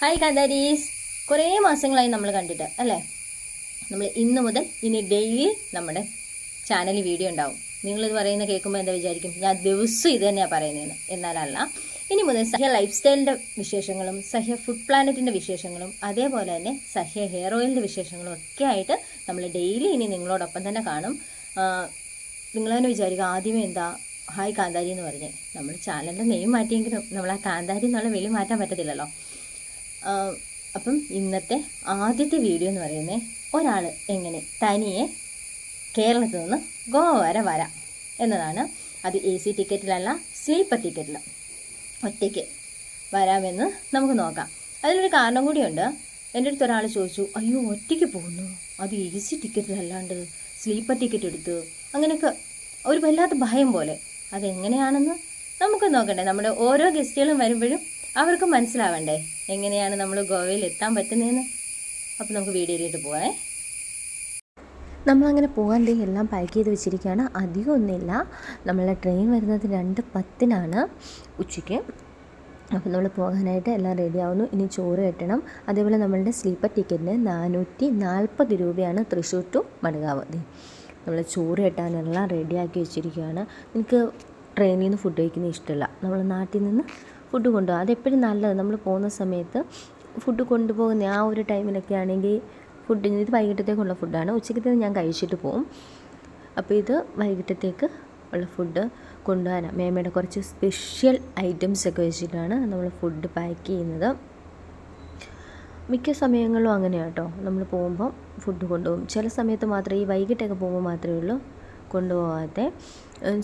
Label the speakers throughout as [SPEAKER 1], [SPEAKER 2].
[SPEAKER 1] Hi Kantharis കുറേ മാസങ്ങളായി നമ്മൾ കണ്ടിട്ട് അല്ലേ? നമ്മൾ ഇന്ന് മുതൽ ഇനി ഡെയിലി നമ്മുടെ ചാനലിൽ വീഡിയോ ഉണ്ടാവും. നിങ്ങളിത് പറയുന്ന കേൾക്കുമ്പോൾ എന്താ വിചാരിക്കും? ഞാൻ ദിവസം ഇത് തന്നെയാണ് പറയുന്നതെന്ന് എന്നാലല്ല ഇനി മുതൽ സഹ്യ ലൈഫ് സ്റ്റൈലിന്റെ വിശേഷങ്ങളും സഹ്യ ഫുഡ് പ്ലാനറ്റിന്റെ വിശേഷങ്ങളും അതേപോലെ തന്നെ സഹ്യ ഹെയർ ഓയിലിന്റെ വിശേഷങ്ങളും ഒക്കെ ആയിട്ട് നമ്മൾ ഡെയിലി ഇനി നിങ്ങളോടൊപ്പം തന്നെ കാണും. നിങ്ങൾ തന്നെ വിചാരിക്കുക ആദ്യമേ എന്താ? ഹായ് കാന്താരി എന്ന് പറഞ്ഞ്. നമ്മൾ ചാനലിന്റെ നെയിം മാറ്റിയെങ്കിലും നമ്മൾ ആ കാന്താരി എന്നുള്ള വെളി മാറ്റാൻ പറ്റത്തില്ലല്ലോ. അപ്പം ഇന്നത്തെ ആദ്യത്തെ വീഡിയോ എന്ന് പറയുന്നത് ഒരാൾ എങ്ങനെ തനിയെ കേരളത്തിൽ നിന്ന് ഗോവ വരെ വരാം എന്നതാണ്. അത് എ സി ടിക്കറ്റിലല്ല സ്ലീപ്പർ ടിക്കറ്റിൽ ഒറ്റയ്ക്ക് വരാമെന്ന് നമുക്ക് നോക്കാം. അതിലൊരു കാരണം കൂടിയുണ്ട് എന്റെ അടുത്ത് ഒരാൾ ചോദിച്ചു അയ്യോ ഒറ്റയ്ക്ക് പോകുന്നു? അത് എ സി ടിക്കറ്റിലല്ലാണ്ട് സ്ലീപ്പർ ടിക്കറ്റ് എടുത്ത്? അങ്ങനെയൊക്കെ ഒരു വല്ലാത്ത ഭയം പോലെ. അതെങ്ങനെയാണെന്ന് നമുക്ക് നോക്കണ്ടേ. നമ്മുടെ ഓരോ ഗസ്റ്റുകളും വരുമ്പോഴും അവർക്ക് മനസ്സിലാവണ്ടേ എങ്ങനെയാണ് നമ്മൾ ഗോവയിൽ എത്താൻ പറ്റുന്നതെന്ന് അപ്പോൾ നമുക്ക് വീഡിയോയിലേക്ക് പോകാം
[SPEAKER 2] നമ്മളങ്ങനെ പോകാൻ ദേ എല്ലാം പാക്ക് ചെയ്ത് വെച്ചിരിക്കുകയാണ് അധികം ഒന്നുമില്ല. നമ്മളെ ട്രെയിൻ വരുന്നത് രണ്ട് പത്തിനാണ് ഉച്ചയ്ക്ക്. അപ്പോൾ നമ്മൾ പോകാനായിട്ട് എല്ലാം റെഡി ആവുന്നു. ഇനി ചോറ് കെട്ടണം. അതേപോലെ നമ്മളുടെ സ്ലീപ്പർ ടിക്കറ്റിന് നാനൂറ്റി നാൽപ്പത് രൂപയാണ് തൃശ്ശൂർ ടു മടങ്ങാവ് നമ്മൾ ചോറ് കെട്ടാനെല്ലാം റെഡിയാക്കി വെച്ചിരിക്കുകയാണ് എനിക്ക് ട്രെയിനിൽ നിന്ന് ഫുഡ് കഴിക്കുന്നത് ഇഷ്ടമല്ല. നമ്മൾ നാട്ടിൽ നിന്ന് ഫുഡ് കൊണ്ടുപോകും അതെപ്പോഴും നല്ലത്. നമ്മൾ പോകുന്ന സമയത്ത് ഫുഡ് കൊണ്ടുപോകുന്ന ആ ഒരു ടൈമിലൊക്കെ ആണെങ്കിൽ ഫുഡിന് ഇത് വൈകിട്ടത്തേക്കുള്ള ഫുഡാണ് ഉച്ചക്കത്തേത് ഞാൻ കഴിച്ചിട്ട് പോകും അപ്പോൾ ഇത് വൈകിട്ടത്തേക്ക് ഉള്ള ഫുഡ് കൊണ്ടുപോകാനാണ് മേമയുടെ കുറച്ച് സ്പെഷ്യൽ ഐറ്റംസ് ഒക്കെ വെച്ചിട്ടാണ് നമ്മൾ ഫുഡ് പാക്ക് ചെയ്യുന്നത്. മിക്ക സമയങ്ങളിലും അങ്ങനെയാണ് കേട്ടോ നമ്മൾ പോകുമ്പം ഫുഡ് കൊണ്ടുപോകും ചില സമയത്ത് മാത്രമേ ഈ വൈകിട്ടൊക്കെ പോകുമ്പോൾ മാത്രമേ ഉള്ളൂ കൊണ്ടുപോകാതെ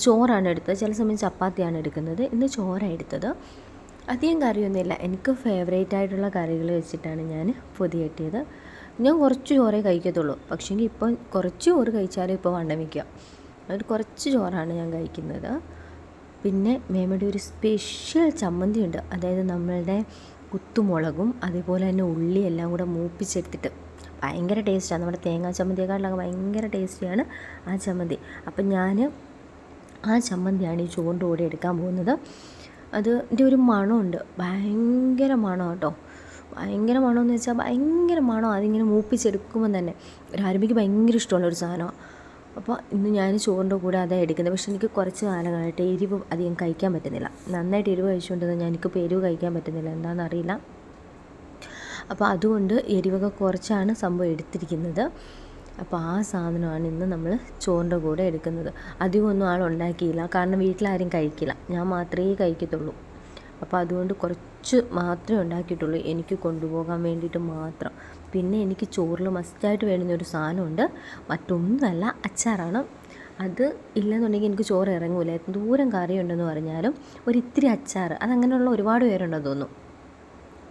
[SPEAKER 2] ചോറാണ് എടുത്തത്. ചില സമയം ചപ്പാത്തിയാണ് എടുക്കുന്നത്. ഇന്ന് ചോറാണ് എടുത്തത്. അധികം കറിയൊന്നുമില്ല. എനിക്ക് ഫേവറേറ്റ് ആയിട്ടുള്ള കറികൾ വെച്ചിട്ടാണ് ഞാൻ പൊതി കെട്ടിയത്. ഞാൻ കുറച്ച് ചോറേ കഴിക്കത്തുള്ളൂ. പക്ഷേങ്കിൽ ഇപ്പം കുറച്ച് ചോറ് കഴിച്ചാലും ഇപ്പോൾ വണ്ണം വയ്ക്കുക അതിൽ കുറച്ച് ചോറാണ് ഞാൻ കഴിക്കുന്നത്. പിന്നെ മേമയുടെ ഒരു സ്പെഷ്യൽ ചമ്മന്തി ഉണ്ട് അതായത് നമ്മളുടെ കുത്തുമുളകും അതേപോലെ തന്നെ ഉള്ളി എല്ലാം കൂടെ മൂപ്പിച്ചെടുത്തിട്ട് ഭയങ്കര ടേസ്റ്റാണ് നമ്മുടെ തേങ്ങാ ചമ്മന്തിയെക്കാട്ടിലൊക്കെ ഭയങ്കര ടേസ്റ്റിയാണ് ആ ചമ്മന്തി. അപ്പം ഞാൻ ആ ചമ്മന്തിയാണ് ഈ കൂടെ എടുക്കാൻ പോകുന്നത്. അതിന്റെ ഒരു മണമുണ്ട്. ഭയങ്കര മണം കേട്ടോ ഭയങ്കര മണമെന്ന് വെച്ചാൽ ഭയങ്കര മണം അതിങ്ങനെ മൂപ്പിച്ചെടുക്കുമ്പോൾ തന്നെ. ഒരു അരുമിക്ക് ഭയങ്കര ഇഷ്ടമുള്ള ഒരു സാധനമാണ് അപ്പോൾ ഇന്ന് ഞാൻ ചോറിന്റെ കൂടെ അതാണ് എടുക്കുന്നത്. പക്ഷേ എനിക്ക് കുറച്ച് കാലങ്ങളായിട്ട് എരിവ് അധികം കഴിക്കാൻ പറ്റുന്നില്ല. നന്നായിട്ട് എരിവ് കഴിച്ചുകൊണ്ടിരുന്ന ഞാൻ എനിക്ക് എരിവ് കഴിക്കാൻ പറ്റുന്നില്ല. എന്താണെന്നറിയില്ല. അപ്പോൾ അതുകൊണ്ട് എരിവൊക്കെ കുറച്ചാണ് സംഭവം എടുത്തിരിക്കുന്നത്. അപ്പോൾ ആ സാധനമാണ് ഇന്ന് നമ്മൾ ചോറിന്റെ കൂടെ എടുക്കുന്നത്. അധികമൊന്നും ആൾ ഉണ്ടാക്കിയില്ല. കാരണം വീട്ടിലാരും കഴിക്കില്ല. ഞാൻ മാത്രമേ കഴിക്കത്തുള്ളൂ. അപ്പോൾ അതുകൊണ്ട് കുറച്ച് മാത്രമേ ഉണ്ടാക്കിയിട്ടുള്ളൂ. എനിക്ക് കൊണ്ടുപോകാൻ വേണ്ടിയിട്ട് മാത്രം. പിന്നെ എനിക്ക് ചോറിൽ മസ്റ്റായിട്ട് വേണ്ടുന്ന ഒരു സാധനമുണ്ട്. മറ്റൊന്നുമല്ല അച്ചാറാണ്. അത് ഇല്ലെന്നുണ്ടെങ്കിൽ എനിക്ക് ചോറ് ഇറങ്ങൂല. ദൂരം കറിയുണ്ടെന്ന് പറഞ്ഞാലും ഒരിത്തിരി അച്ചാർ അതങ്ങനെയുള്ള ഒരുപാട് പേരുണ്ടെന്ന് തോന്നുന്നു.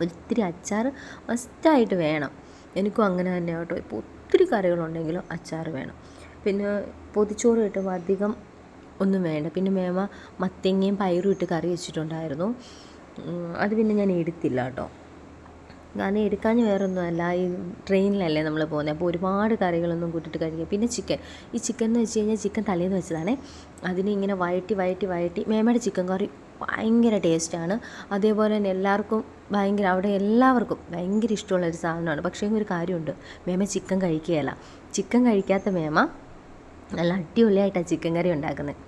[SPEAKER 2] ഒരിത്തിരി അച്ചാർ മസ്റ്റായിട്ട് വേണം. എനിക്കും അങ്ങനെ തന്നെ കേട്ടോ. ഇപ്പോൾ ഒത്തിരി കറികളുണ്ടെങ്കിലും അച്ചാർ വേണം. പിന്നെ പൊതിച്ചോറ് കിട്ടുമ്പോൾ അധികം ഒന്നും വേണ്ട. പിന്നെ മേമ മത്തങ്ങയും പയറും ഇട്ട് കറി വെച്ചിട്ടുണ്ടായിരുന്നു. അത് പിന്നെ ഞാൻ എടുത്തില്ല കേട്ടോ. കാരണം എടുക്കാൻ വേറൊന്നുമല്ല. ഈ ട്രെയിനിലല്ലേ നമ്മൾ പോകുന്നത്. അപ്പോൾ ഒരുപാട് കറികളൊന്നും കൂട്ടിയിട്ട് കഴിക്കുക. പിന്നെ ചിക്കൻ. ഈ ചിക്കൻ എന്ന് വെച്ച് കഴിഞ്ഞാൽ ചിക്കൻ തലേന്ന് വെച്ചതാണേ. അതിനെ ഇങ്ങനെ വയറ്റി വയറ്റി വയറ്റി മേമയുടെ ചിക്കൻ കറി ഭയങ്കര ടേസ്റ്റാണ്. അതേപോലെ തന്നെ എല്ലാവർക്കും ഭയങ്കര അവിടെ എല്ലാവർക്കും ഭയങ്കര ഇഷ്ടമുള്ളൊരു സാധനമാണ്. പക്ഷേ ഒരു കാര്യമുണ്ട്. മേമ ചിക്കൻ കഴിക്കുകയല്ല. ചിക്കൻ കഴിക്കാത്ത മേമ നല്ല അടിപൊളിയായിട്ടാണ് ചിക്കൻ കറി ഉണ്ടാക്കുന്നത്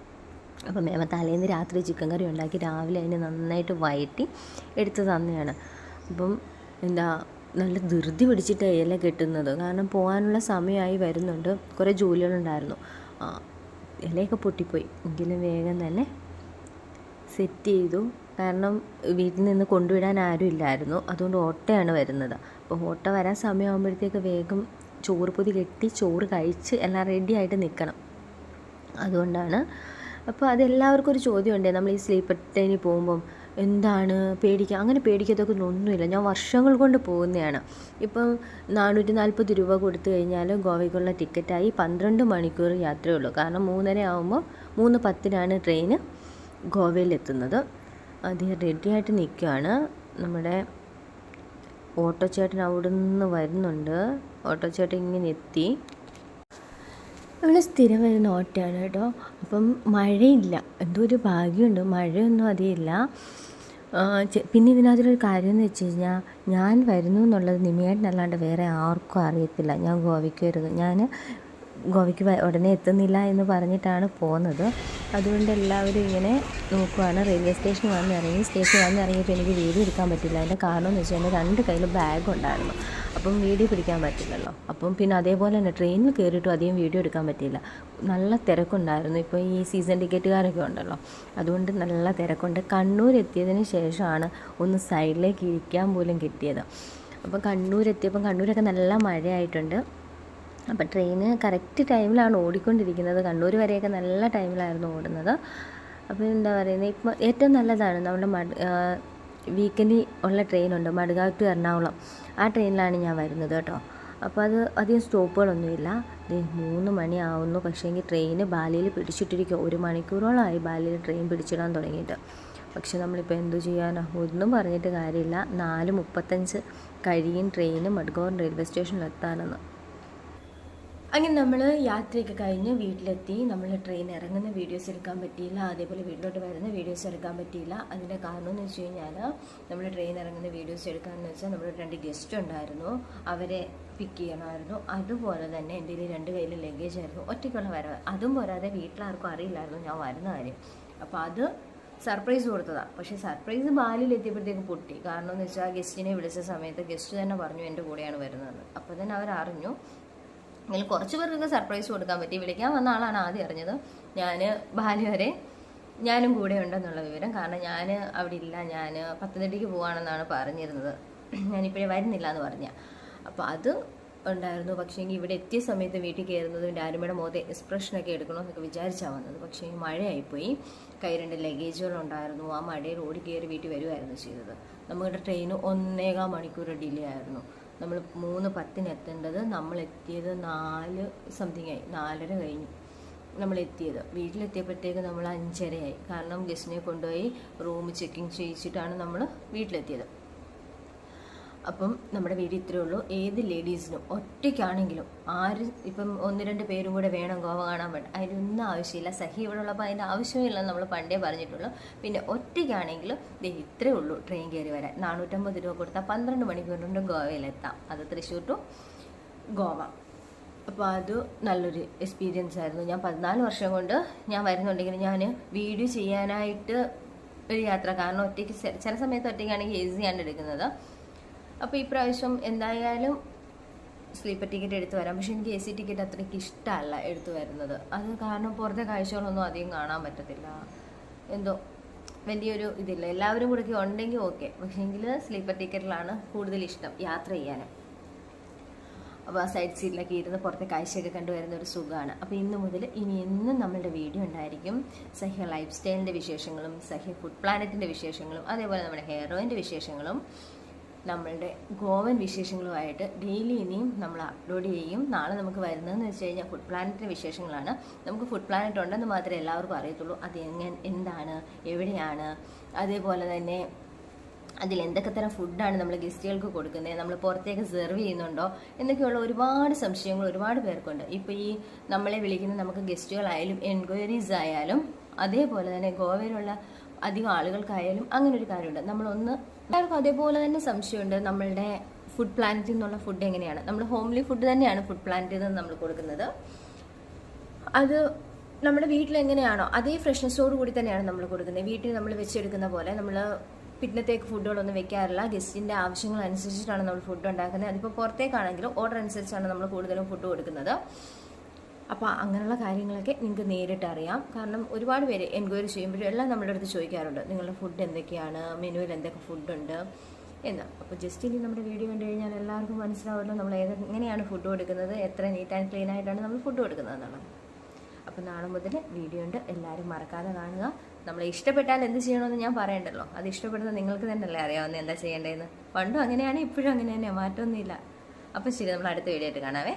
[SPEAKER 2] അപ്പോൾ മേമ തലേന്ന് രാത്രി ചിക്കൻ കറി ഉണ്ടാക്കി രാവിലെ അതിനെ നന്നായിട്ട് വയറ്റി എടുത്ത് തന്നെയാണ്. അപ്പം എന്താ നല്ല ധൃതി പിടിച്ചിട്ട് ഇല കെട്ടുന്നത്. കാരണം പോകാനുള്ള സമയമായി വരുന്നുണ്ട്. കുറേ ജോലികളുണ്ടായിരുന്നു. ഇലയൊക്കെ പൊട്ടിപ്പോയി. എങ്കിലും വേഗം തന്നെ സെറ്റ് ചെയ്തു കാരണം വീട്ടിൽ നിന്ന് കൊണ്ടുവിടാൻ ആരും ഇല്ലായിരുന്നു. അതുകൊണ്ട് ഓട്ടയാണ് വരുന്നത്. അപ്പോൾ ഓട്ട വരാൻ സമയമാകുമ്പോഴത്തേക്ക് വേഗം ചോറ് പൊതി കെട്ടി ചോറ് കഴിച്ച് എല്ലാം റെഡി ആയിട്ട് നിൽക്കണം. അതുകൊണ്ടാണ്. അപ്പോൾ അതെല്ലാവർക്കും ഒരു ചോദ്യമുണ്ട്. നമ്മൾ ഈ സ്ലീപ്പർ ട്രെയിനിൽ പോകുമ്പം എന്താണ് പേടിക്കുക അങ്ങനെ പേടിക്കത്തൊക്കെ ഒന്നുമില്ല. ഞാൻ വർഷങ്ങൾ കൊണ്ട് പോകുന്നതാണ്. ഇപ്പം നാനൂറ്റി നാൽപ്പത് രൂപ കൊടുത്തു കഴിഞ്ഞാൽ ഗോവയ്ക്കുള്ള ടിക്കറ്റായി പന്ത്രണ്ട് മണിക്കൂർ യാത്രയുള്ളൂ കാരണം മൂന്നര ആകുമ്പോൾ മൂന്ന് പത്തിനാണ് ട്രെയിന് ഗോവയിലെത്തുന്നത്. റെഡി റെഡിയായിട്ട് നിൽക്കുകയാണ്. നമ്മുടെ ഓട്ടോ ചേട്ടൻ അവിടെ നിന്ന് വരുന്നുണ്ട്. ഓട്ടോ ചേട്ടൻ ഇങ്ങനെ എത്തി. ഇവിടെ സ്ഥിരം വരുന്ന ഓട്ടയാണ് കേട്ടോ. അപ്പം മഴയില്ല. എന്തോ ഒരു ഭാഗ്യമുണ്ട്. മഴയൊന്നും അതില്ല പിന്നെ ഇതിനകത്തൊരു കാര്യം എന്ന് വെച്ച് കഴിഞ്ഞാൽ ഞാൻ വരുന്നു എന്നുള്ളത് നിമിയേട്ടനല്ലാണ്ട് വേറെ ആർക്കും അറിയത്തില്ല. ഞാൻ ഗോവയ്ക്ക് വരുന്നു. ഞാൻ ഗോവയ്ക്ക് ഉടനെ എത്തുന്നില്ല എന്ന് പറഞ്ഞിട്ടാണ് പോകുന്നത് അതുകൊണ്ട് എല്ലാവരും ഇങ്ങനെ നോക്കുവാണ്. റെയിൽവേ സ്റ്റേഷൻ വന്ന് ഇറങ്ങി. സ്റ്റേഷനിൽ വന്ന് ഇറങ്ങിയപ്പോൾ എനിക്ക് വീഡിയോ എടുക്കാൻ പറ്റില്ല. അതിന്റെ കാരണം എന്ന് വെച്ചാൽ രണ്ട് കയ്യിൽ ബാഗ് ഉണ്ടായിരുന്നു. അപ്പം വീഡിയോ പിടിക്കാൻ പറ്റില്ലല്ലോ. അപ്പം പിന്നെ അതേപോലെ തന്നെ ട്രെയിനിൽ കയറിയിട്ടും അധികം വീഡിയോ എടുക്കാൻ പറ്റില്ല നല്ല തിരക്കുണ്ടായിരുന്നു. ഇപ്പോൾ ഈ സീസൺ ടിക്കറ്റുകാരൊക്കെ ഉണ്ടല്ലോ. അതുകൊണ്ട് നല്ല തിരക്കുണ്ട്. കണ്ണൂർ എത്തിയതിന് ശേഷമാണ് ഒന്ന് സൈഡിലേക്ക് ഇരിക്കാൻ പോലും കിട്ടിയത്. അപ്പം കണ്ണൂരെത്തിയപ്പം കണ്ണൂരൊക്കെ നല്ല മഴയായിട്ടുണ്ട്. അപ്പം ട്രെയിന് കറക്റ്റ് ടൈമിലാണ് ഓടിക്കൊണ്ടിരിക്കുന്നത്. കണ്ണൂർ വരെയൊക്കെ നല്ല ടൈമിലായിരുന്നു ഓടുന്നത്. അപ്പോൾ എന്താ പറയുന്നത് ഇപ്പം ഏറ്റവും നല്ലതാണ് നമ്മുടെ മഡ് വീക്കെൻഡിൽ ഉള്ള ട്രെയിനുണ്ട്. മഡ്ഗാവ് ടു എറണാകുളം. ആ ട്രെയിനിലാണ് ഞാൻ വരുന്നത് കേട്ടോ. അപ്പോൾ അത് അധികം സ്റ്റോപ്പുകളൊന്നുമില്ല. മൂന്ന് മണിയാവുന്നു പക്ഷേങ്കിൽ ട്രെയിന് ബാലിയിൽ പിടിച്ചിട്ടിരിക്കുക ഒരു മണിക്കൂറോളമായി ബാലിയിൽ ട്രെയിൻ പിടിച്ചിടാൻ തുടങ്ങിയിട്ട്. പക്ഷെ നമ്മളിപ്പോൾ എന്തു ചെയ്യാനോ? ഒന്നും പറഞ്ഞിട്ട് കാര്യമില്ല. നാല് മുപ്പത്തഞ്ച് കഴിയും ട്രെയിന് മഡ്ഗോൺ റെയിൽവേ സ്റ്റേഷനിൽ എത്താനെന്ന് അങ്ങനെ നമ്മൾ യാത്രയൊക്കെ കഴിഞ്ഞ് വീട്ടിലെത്തി. നമ്മൾ ട്രെയിൻ ഇറങ്ങുന്ന വീഡിയോസ് എടുക്കാൻ പറ്റിയില്ല. അതേപോലെ വീട്ടിലോട്ട് വരുന്ന വീഡിയോസ് എടുക്കാൻ പറ്റിയില്ല. അതിന്റെ കാരണം എന്ന് വെച്ച് കഴിഞ്ഞാൽ നമ്മൾ ട്രെയിൻ ഇറങ്ങുന്ന വീഡിയോസ് എടുക്കാമെന്ന് വെച്ചാൽ നമ്മൾ രണ്ട് ഗസ്റ്റ് ഉണ്ടായിരുന്നു. അവരെ പിക്ക് ചെയ്യണമായിരുന്നു. അതുപോലെ തന്നെ എന്റെ രണ്ട് കയ്യിൽ ലഗേജ് ആയിരുന്നു. ഒറ്റയ്ക്കുള്ള വരവ്. അതും പോരാതെ വീട്ടിലാർക്കും അറിയില്ലായിരുന്നു ഞാൻ വരുന്ന കാര്യം. അപ്പോൾ അത് സർപ്രൈസ് കൊടുത്തതാണ് പക്ഷേ സർപ്രൈസ് ബാലിൽ എത്തിയപ്പോഴത്തേക്ക് പൊട്ടി. കാരണം എന്ന് വെച്ചാൽ ഗസ്റ്റിനെ വിളിച്ച സമയത്ത് ഗസ്റ്റ് തന്നെ പറഞ്ഞു എന്റെ കൂടെയാണ് വരുന്നത് അപ്പോൾ തന്നെ അവർ എങ്കിലും കുറച്ച് പേർക്കൊക്കെ സർപ്രൈസ് കൊടുക്കാൻ പറ്റി. വിളിക്കാൻ വന്ന ആളാണ് ആദ്യം അറിഞ്ഞത്. ഞാൻ ബാലി വരെ. ഞാനും കൂടെ ഉണ്ടെന്നുള്ള വിവരം. കാരണം ഞാൻ അവിടെ ഇല്ല. ഞാൻ പത്തനംതിട്ടയ്ക്ക് പോവാണെന്നാണ് പറഞ്ഞിരുന്നത്. ഞാനിപ്പോഴേ വരുന്നില്ല എന്ന് പറഞ്ഞ. അപ്പോൾ അത് ഉണ്ടായിരുന്നു. പക്ഷേ ഇവിടെ എത്തിയ സമയത്ത് വീട്ടിൽ കയറുന്നതും ഡാരുമയുടെ മുഖത്തെ എക്സ്പ്രഷനൊക്കെ എടുക്കണമെന്നൊക്കെ വിചാരിച്ചാണ് വന്നത്. പക്ഷേ മഴയായിപ്പോയി. കൈ രണ്ട് ലഗേജുകളുണ്ടായിരുന്നു ആ മഴയിൽ ഓടി കയറി വീട്ടിൽ വരുമായിരുന്നു ചെയ്തത്. നമ്മുടെ ട്രെയിന് ഒന്നേകാൽ മണിക്കൂർ ഡിലേ ആയിരുന്നു. നമ്മൾ മൂന്ന് പത്തിന് എത്തേണ്ടത് നമ്മൾ എത്തിയത് നാല് സംതിങ് ആയി. നാലര കഴിഞ്ഞു നമ്മൾ എത്തിയത് വീട്ടിലെത്തിയപ്പോഴത്തേക്ക് നമ്മൾ അഞ്ചരയായി. കാരണം ഗസ്റ്റിനെ കൊണ്ടുപോയി റൂം ചെക്കിങ് ചെയ്യിച്ചിട്ടാണ് നമ്മൾ വീട്ടിലെത്തിയത്. അപ്പം നമ്മുടെ വീട് ഇത്രയേ ഉള്ളൂ. ഏത് ലേഡീസിനും ഒറ്റയ്ക്കാണെങ്കിലും ആര് ഇപ്പം ഒന്ന് രണ്ട് പേരും കൂടെ വേണം ഗോവ കാണാൻ വേണ്ട. അതിനൊന്നും ആവശ്യമില്ല. സഹി ഇവിടെ ഉള്ളപ്പോൾ അതിന്റെ ആവശ്യമില്ലെന്ന് നമ്മൾ പണ്ടേ പറഞ്ഞിട്ടുള്ളൂ. പിന്നെ ഒറ്റയ്ക്കാണെങ്കിലും ദേ ഇത്രയേ ഉള്ളൂ ട്രെയിൻ കയറി വരാൻ. നാനൂറ്റമ്പത് രൂപ കൊടുത്താൽ പന്ത്രണ്ട് മണിക്കൂർ കൊണ്ട് ഗോവയിലെത്താം അത് തൃശ്ശൂർ ടു ഗോവ. അപ്പോൾ അത് നല്ലൊരു എക്സ്പീരിയൻസ് ആയിരുന്നു. ഞാൻ പതിനാല് വർഷം കൊണ്ട് ഞാൻ വരുന്നുണ്ടെങ്കിൽ ഞാൻ വീഡിയോ ചെയ്യാനായിട്ട് ഒരു യാത്ര. കാരണം ഒറ്റയ്ക്ക് ചില സമയത്ത് ഒറ്റയ്ക്കാണെങ്കിൽ ഈസിയാണ് എടുക്കുന്നത്. അപ്പോൾ ഈ പ്രാവശ്യം എന്തായാലും സ്ലീപ്പർ ടിക്കറ്റ് എടുത്തു വരാം. പക്ഷെ എനിക്ക് എ സി ടിക്കറ്റ് അത്രയ്ക്ക് ഇഷ്ടമല്ല എടുത്തു വരുന്നത്. അത് കാരണം പുറത്തെ കാഴ്ചകളൊന്നും അധികം കാണാൻ പറ്റത്തില്ല. എന്തോ വലിയൊരു ഇതില്ല. എല്ലാവരും കൂടെ ഉണ്ടെങ്കിൽ ഓക്കെ പക്ഷേങ്കിൽ സ്ലീപ്പർ ടിക്കറ്റിലാണ് കൂടുതൽ ഇഷ്ടം യാത്ര ചെയ്യാൻ അപ്പോൾ ആ സൈഡ് സീറ്റിലൊക്കെ ഇരുന്ന് പുറത്തെ കാഴ്ചയൊക്കെ കണ്ടുവരുന്ന ഒരു സുഖമാണ്. അപ്പോൾ ഇന്ന് മുതൽ ഇനി എന്നും നമ്മളുടെ വീഡിയോ ഉണ്ടായിരിക്കും. സഹ്യ ലൈഫ് സ്റ്റൈലിന്റെ വിശേഷങ്ങളും സഹ്യ ഫുഡ് പ്ലാനറ്റിന്റെ വിശേഷങ്ങളും അതേപോലെ നമ്മുടെ ഹെയർ ഓയിന്റെ വിശേഷങ്ങളും. നമ്മളുടെ ഗോവൻ വിശേഷങ്ങളുമായിട്ട് ഡെയിലി ഇനിയും നമ്മൾ അപ്ലോഡ് ചെയ്യും. നാളെ നമുക്ക് വരുന്നതെന്ന് വെച്ച് കഴിഞ്ഞാൽ ഫുഡ് പ്ലാനറ്റിന്റെ വിശേഷങ്ങളാണ്. നമുക്ക് ഫുഡ് പ്ലാനറ്റ് ഉണ്ടെന്ന് മാത്രമേ എല്ലാവർക്കും അറിയത്തുള്ളൂ. അത് എങ്ങനെ എന്താണ് എവിടെയാണ്? അതേപോലെ തന്നെ അതിൽ എന്തൊക്കെ തരം ഫുഡാണ് നമ്മൾ ഗസ്റ്റുകൾക്ക് കൊടുക്കുന്നത്? നമ്മൾ പുറത്തേക്ക് സെർവ് ചെയ്യുന്നുണ്ടോ? എന്നൊക്കെയുള്ള ഒരുപാട് സംശയങ്ങൾ ഒരുപാട് പേർക്കുണ്ട്. ഇപ്പോൾ ഈ നമ്മളെ വിളിക്കുന്ന നമുക്ക് ഗസ്റ്റുകളായാലും എൻക്വയറീസ് ആയാലും അതേപോലെ തന്നെ ഗോവയിലുള്ള അധികം ആളുകൾക്കായാലും അങ്ങനെ ഒരു കാര്യമുണ്ട്. നമ്മളൊന്ന് എല്ലാവർക്കും അതേപോലെ തന്നെ സംശയമുണ്ട്. നമ്മളുടെ ഫുഡ് പ്ലാനറ്റിൽ നിന്നുള്ള ഫുഡ് എങ്ങനെയാണ്? നമ്മൾ ഹോംലി ഫുഡ് തന്നെയാണ് ഫുഡ് പ്ലാനറ്റിൽ നിന്ന് നമ്മൾ കൊടുക്കുന്നത്. അത് നമ്മുടെ വീട്ടിൽ എങ്ങനെയാണോ അതേ ഫ്രഷ്നെസ്സോട് കൂടി തന്നെയാണ് നമ്മൾ കൊടുക്കുന്നത്. വീട്ടിൽ നമ്മൾ വെച്ചെടുക്കുന്ന പോലെ നമ്മൾ പിന്നത്തേക്ക് ഫുഡുകളൊന്നും വെക്കാറില്ല. ഗസ്റ്റിന്റെ ആവശ്യങ്ങൾ അനുസരിച്ചിട്ടാണ് നമ്മൾ ഫുഡ് ഉണ്ടാക്കുന്നത്. അതിപ്പോൾ പുറത്തേക്കാണെങ്കിലും ഓർഡർ അനുസരിച്ചാണ് നമ്മൾ കൂടുതലും ഫുഡ് കൊടുക്കുന്നത്. അപ്പോൾ അങ്ങനെയുള്ള കാര്യങ്ങളൊക്കെ നിങ്ങൾക്ക് നേരിട്ട് അറിയാം. കാരണം ഒരുപാട് പേര് എൻക്വയറി ചെയ്യുമ്പോഴും എല്ലാം നമ്മുടെ അടുത്ത് ചോദിക്കാറുണ്ട്. നിങ്ങളുടെ ഫുഡ് എന്തൊക്കെയാണ്? മെനുവിൽ എന്തൊക്കെ ഫുഡുണ്ട് എന്ന്. അപ്പോൾ ജസ്റ്റ് ഇനി നമ്മുടെ വീഡിയോ കണ്ടു കഴിഞ്ഞാൽ എല്ലാവർക്കും മനസ്സിലാവുമല്ലോ നമ്മൾ ഏത് എങ്ങനെയാണ് ഫുഡ് കൊടുക്കുന്നത്? എത്ര നീറ്റ് ആൻഡ് ക്ലീൻ ആയിട്ടാണ് നമ്മൾ ഫുഡ് കൊടുക്കുന്നത് എന്നുള്ളത്. അപ്പോൾ നാളെ മുതൽ വീഡിയോ ഉണ്ട്. എല്ലാവരും മറക്കാതെ കാണുക. നമ്മൾ ഇഷ്ടപ്പെട്ടാൽ എന്ത് ചെയ്യണമെന്ന് ഞാൻ പറയണ്ടല്ലോ. അത് ഇഷ്ടപ്പെടുന്നത് നിങ്ങൾക്ക് തന്നെയല്ലേ അറിയാവുന്ന എന്താ ചെയ്യേണ്ടതെന്ന് പണ്ടും അങ്ങനെയാണ് ഇപ്പോഴും അങ്ങനെ തന്നെയാണ് മാറ്റമൊന്നുമില്ല. അപ്പോൾ ശരി നമ്മൾ അടുത്ത വീഡിയോ ആയിട്ട് കാണാവേ.